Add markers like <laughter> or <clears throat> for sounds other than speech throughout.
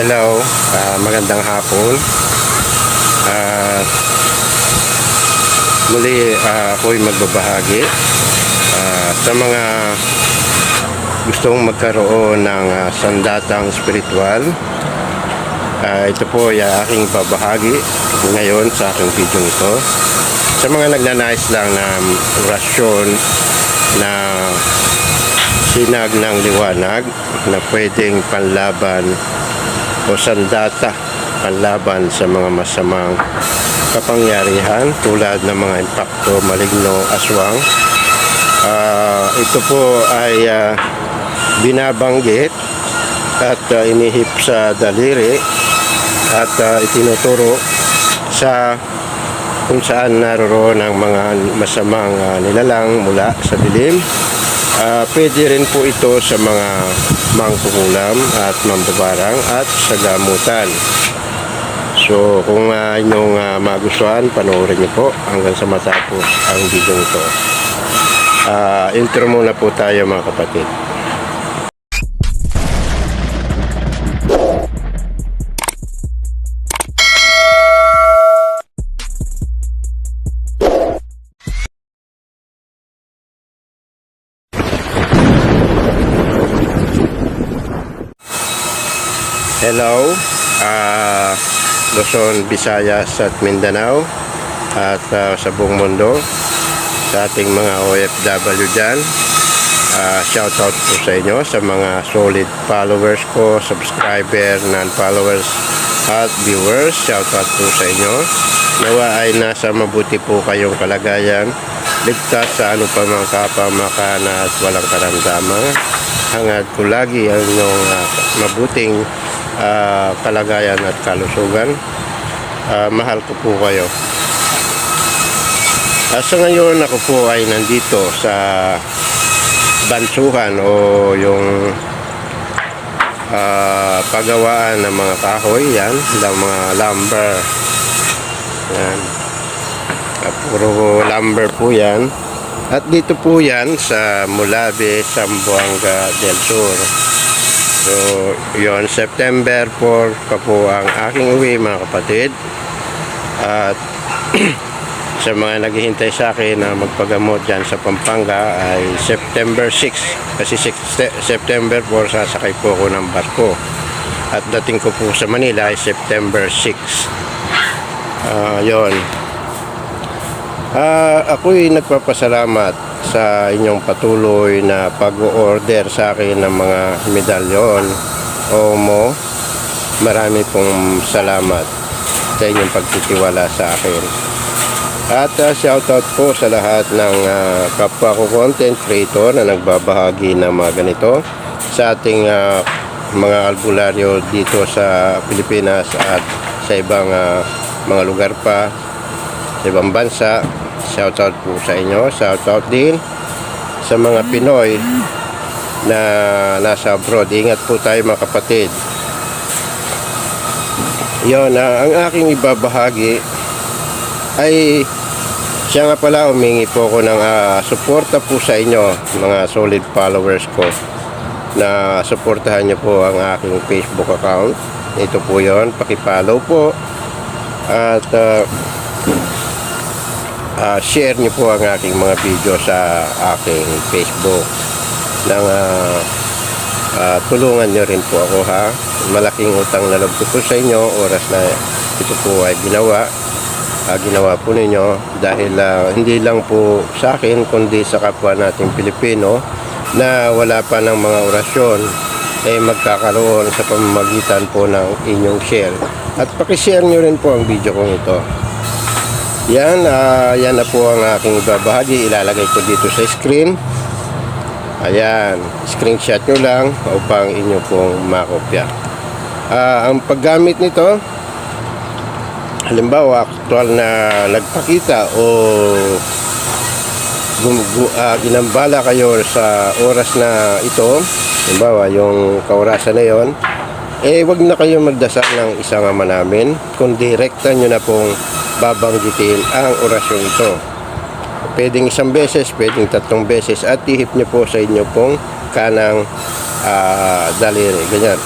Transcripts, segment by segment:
Hello, ah, magandang hapon. At muli ah, ako'y magbabahagi ah, sa mga gustong magkaroon ng ah, sandatang spiritual. Ah, ito po ay aking babahagi ngayon sa aking video ito. Sa mga nagnanais lang na orasyon na sinag ng liwanag na pwedeng panlaban o sandata panlaban sa mga masamang kapangyarihan tulad ng mga impakto maligno aswang. Ah, ito po ay ah, binabanggit at ah, inihip sa daliri at ah, itinuturo sa kung saan naroroon ang mga masamang ah, nilalang mula sa dilim. Ah, pwede rin po ito sa mga mangkukulam at mambabarang at sa gamutan. So kung uh, inyong ah, magustuhan, panoorin niyo po hanggang sa matapos ang video ito. Ah, intro muna po tayo mga kapatid. Hello, ah Luzon, Visayas at Mindanao at ah, sa buong mundo sa ating mga OFW dyan. Ah, shout out po sa inyo sa mga solid followers ko, subscriber, non-followers at viewers. Shout out po sa inyo. Nawa ay nasa mabuti po kayong kalagayan. Ligtas sa ano pa mga kapamakan at walang karamdaman. Hangad ko lagi ang inyong ah, mabuting ah, kalagayan at kalusugan. Ah, mahal ko po kayo. Ah, sa ngayon ako po ay nandito sa bansuhan o yung ah, pagawaan ng mga kahoy yan, ng mga lumber. Yan. Ah, puro lumber po yan. At dito po yan sa Mulabe, Zamboanga del Sur. So, yon September 4 pa po ang aking uwi mga kapatid. At <clears throat> sa mga naghihintay sa akin na magpagamot dyan sa Pampanga ay September 6 kasi 6 Se- September 4 sasakay po ako ng barko. At dating ko po sa Manila ay September 6 Ah, yon Ah, ako'y nagpapasalamat sa inyong patuloy na pag-order sa akin ng mga medalyon o mo. Marami pong salamat sa inyong pagtitiwala sa akin. At uh, shoutout po sa lahat ng ah, kapwa ko content creator na nagbabahagi ng mga ganito sa ating ah, mga albularyo dito sa Pilipinas at sa ibang ah, mga lugar pa sa ibang bansa. Shoutout po sa inyo. Shoutout din sa mga Pinoy na nasa abroad. Ingat po tayo mga kapatid. Yon, ah, ang aking ibabahagi ay siya nga pala humingi po ako ng ah, suporta po sa inyo mga solid followers ko na suportahan niyo po ang aking Facebook account. Ito po yon, pakipollow po at ah, ah, share niyo po ang aking mga video sa aking Facebook. Nang ah, ah, tulungan niyo rin po ako ha? Malaking utang na loob ko sa inyo oras na ito po ay ginawa ah, ginawa po ninyo. Dahil ah, hindi lang po sa akin kundi sa kapwa nating Pilipino na wala pa ng mga orasyon eh magkakaroon sa pamamagitan po ng inyong share. At pakishare nyo rin po ang video kong ito yan, ah, yan na po ang aking ibabahagi. Ilalagay ko dito sa screen. Ayan, screenshot nyo lang upang inyo pong makopya. Ah, ang paggamit nito, halimbawa, aktual na nagpakita o ah, ginambala kayo sa oras na ito, halimbawa, yung kaurasan na yon, eh, wag na kayo magdasal ng isang ama namin, kundi rekta nyo na pong babanggitin ang orasyon ito. Pwedeng isang beses, pwedeng tatlong beses, at ihip nyo po sa inyo pong kanang ah, daliri. Ganyan.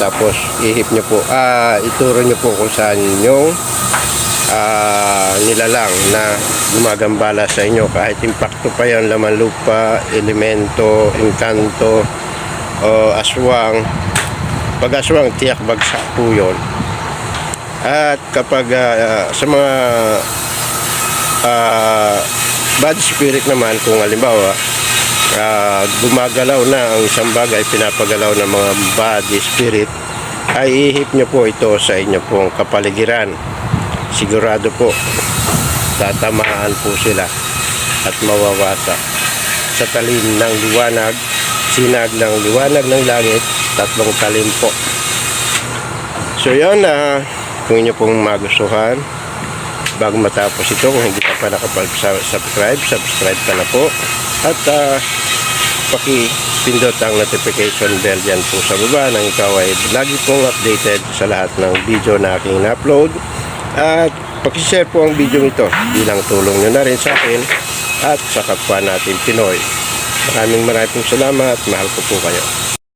Tapos ihip nyo po, ah, ituro nyo po kung saan yung ah, nilalang na gumagambala sa inyo kahit impacto pa yan, laman lupa, elemento, engkanto, o aswang. Pag aswang, tiyak bagsak po yun. At kapag ah, sa mga ah, bad spirit naman, kung halimbawa, ah, gumagalaw na ang isang bagay, pinapagalaw ng mga bad spirit, ay ihip nyo po ito sa inyo pong kapaligiran. Sigurado po, tatamaan po sila at mawawasak. Sa talim ng liwanag, sinag ng liwanag ng langit, tatlong talim po. So yun, ah, kung inyo pong magustuhan, bago matapos ito, kung hindi ka pa nakapag-subscribe, subscribe ka na po. At uh, pakipindot ang notification bell dyan po sa baba nang ikaw ay lagi pong updated sa lahat ng video na aking na-upload. At pakishare po ang video ito bilang tulong nyo na rin sa akin at sa kapwa natin Pinoy. Maraming maraming salamat. Mahal ko po kayo.